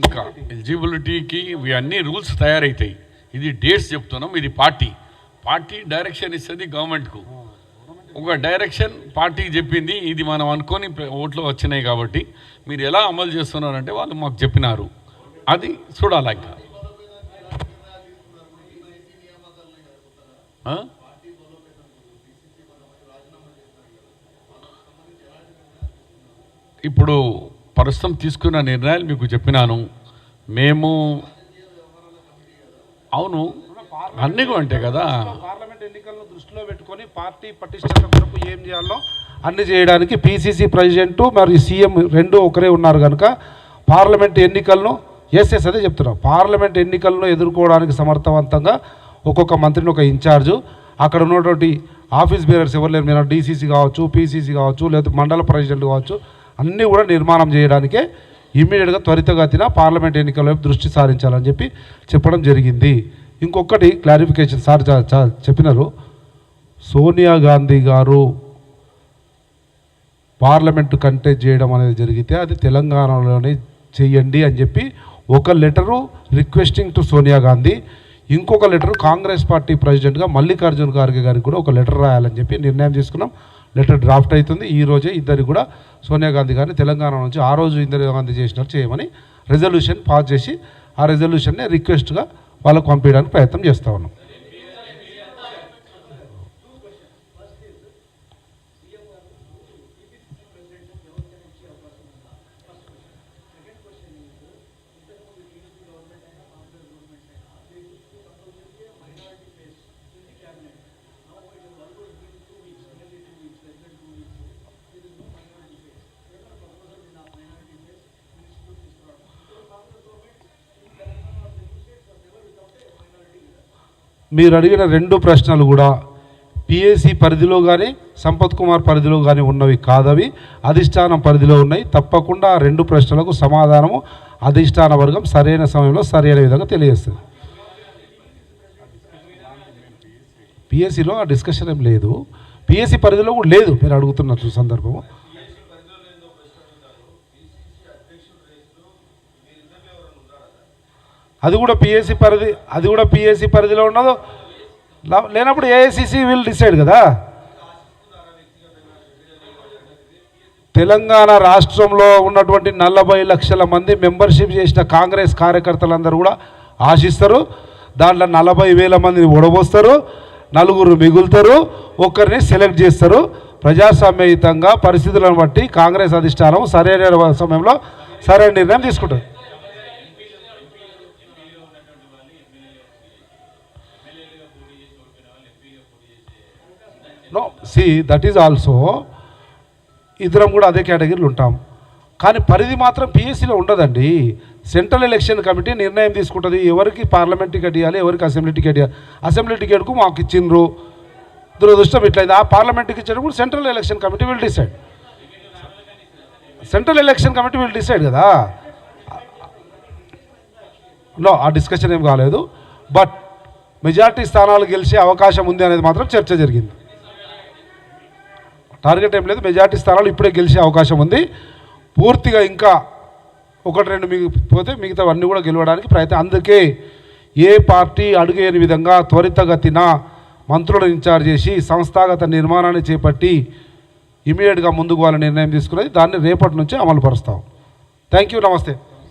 ఇంకా ఎలిజిబిలిటీకి ఇవి అన్ని రూల్స్ తయారవుతాయి ఇది డేట్స్ చెప్తున్నాం ఇది పార్టీ. పార్టీ డైరెక్షన్ ఇస్తుంది గవర్నమెంట్కు. ఒక డైరెక్షన్ పార్టీ చెప్పింది ఇది మనం అనుకొని ఓట్లు వచ్చినాయి కాబట్టి మీరు ఎలా అమలు చేస్తున్నారంటే వాళ్ళు మాకు చెప్పినారు. అది చూడాలి ఇంకా? ఇప్పుడు ప్రస్తుతం తీసుకున్న నిర్ణయాలు మీకు చెప్పినాను. మేము అవును అన్నీ అంటే కదా? పార్లమెంట్ ఎన్నికలను దృష్టిలో పెట్టుకొని పార్టీ పటిష్టత కొరకు ఏం చేయాలో అన్ని చేయడానికి పిసిసి ప్రెసిడెంట్ మరియు సీఎం రెండు ఒకరే ఉన్నారు కనుక పార్లమెంట్ ఎన్నికలను ఎస్ ఎస్ అదే చెప్తున్నాం. పార్లమెంట్ ఎన్నికలను ఎదుర్కోవడానికి సమర్థవంతంగా ఒక్కొక్క మంత్రిని ఒక ఇన్ఛార్జు అక్కడ ఉన్నటువంటి ఆఫీస్ బేరర్స్ ఎవరు లేరు? మీరు డీసీసీ కావచ్చు పీసీసీ కావచ్చు లేదా మండల ప్రెసిడెంట్ కావచ్చు. అన్నీ కూడా నిర్మాణం చేయడానికే ఇమ్మీడియట్గా త్వరితగతిన పార్లమెంట్ ఎన్నికల వైపు దృష్టి సారించాలని చెప్పి చెప్పడం జరిగింది. ఇంకొకటి క్లారిఫికేషన్ సార్ చా- చెప్పినారు. సోనియా గాంధీ గారు పార్లమెంటు కంటెస్ట్ చేయడం అనేది జరిగితే అది తెలంగాణలోనే చెయ్యండి అని చెప్పి ఒక letter requesting to Sonia Gandhi ఇంకొక లెటరు కాంగ్రెస్ పార్టీ ప్రెసిడెంట్గా మల్లికార్జున ఖార్గే గారికి కూడా ఒక లెటర్ రాయాలని చెప్పి నిర్ణయం తీసుకున్నాం. లెటర్ డ్రాఫ్ట్ అవుతుంది. ఈ రోజే ఇద్దరికి కూడా సోనియా గాంధీ గారిని తెలంగాణ నుంచి ఆ రోజు ఇందిరా గాంధీ చేసినట్టు చేయమని రెజల్యూషన్ పాస్ చేసి ఆ రెజల్యూషన్ని రిక్వెస్ట్గా వాళ్ళకు పంపించడానికి ప్రయత్నం చేస్తూ ఉన్నాం. మీరు అడిగిన రెండు ప్రశ్నలు కూడా పిఎస్సి పరిధిలో కానీ సంపత్ కుమార్ పరిధిలో కానీ ఉన్నవి కాదవి. అధిష్టానం పరిధిలో ఉన్నాయి. తప్పకుండా ఆ రెండు ప్రశ్నలకు సమాధానము అధిష్టాన వర్గం సరైన సమయంలో సరైన విధంగా తెలియజేస్తుంది. పిఎస్సిలో ఆ డిస్కషన్ ఏం లేదు. పిఎస్సి పరిధిలో కూడా లేదు మీరు అడుగుతున్నట్లు సందర్భము. అది కూడా పిఎస్సి పరిధి అది కూడా పిఎస్సి పరిధిలో ఉన్నదో? లేనప్పుడు ఏఐసిసి విల్ డిసైడ్ కదా? తెలంగాణ రాష్ట్రంలో ఉన్నటువంటి నలభై లక్షల మంది మెంబర్షిప్ చేసిన కాంగ్రెస్ కార్యకర్తలందరూ కూడా ఆశిస్తారు. దాంట్లో నలభై వేల మందిని ఓడబోస్తారు. నలుగురు మిగులుతారు. ఒక్కరిని సెలెక్ట్ చేస్తారు. ప్రజాస్వామ్యయుతంగా పరిస్థితులను బట్టి కాంగ్రెస్ అధిష్టానం సరైన సమయంలో సరైన నిర్ణయం తీసుకుంటుంది. No see that is also ఇద్దరం కూడా అదే కేటగిరీలో ఉంటాం. కానీ పరిధి మాత్రం పిఎస్సిలో ఉండదండి. సెంట్రల్ ఎలక్షన్ కమిటీ నిర్ణయం తీసుకుంటుంది. ఎవరికి పార్లమెంట్ టికెట్ ఇవ్వాలి ఎవరికి అసెంబ్లీ టికెట్ ఇవ్వాలి అసెంబ్లీ టికెట్కు మాకు ఇచ్చిండ్రు. దురదృష్టం ఇట్లయింది. ఆ పార్లమెంట్కి ఇచ్చేటప్పుడు ఇచ్చినప్పుడు central election committee will decide central election committee will decide కదా. నో ఆ డిస్కషన్ ఏం కాలేదు. బట్ మెజార్టీ స్థానాలు గెలిచే అవకాశం ఉంది అనేది మాత్రం చర్చ జరిగింది. టార్గెట్ ఏం లేదు. మెజార్టీ స్థానాలు ఇప్పుడే గెలిచే అవకాశం ఉంది. పూర్తిగా ఇంకా ఒకటి రెండు మిగిపోతే మిగతావన్నీ కూడా గెలవడానికి ప్రయత్నం. అందుకే ఏ పార్టీ అడుగేని విధంగా త్వరితగతిన మంత్రులను ఇన్ఛార్జ్ చేసి సంస్థాగత నిర్మాణాన్ని చేపట్టి ఇమీడియట్గా ముందుకు వాళ్ళ నిర్ణయం తీసుకునేది దాన్ని రేపటి నుంచే అమలు పరుస్తాం థ్యాంక్ యూ నమస్తే.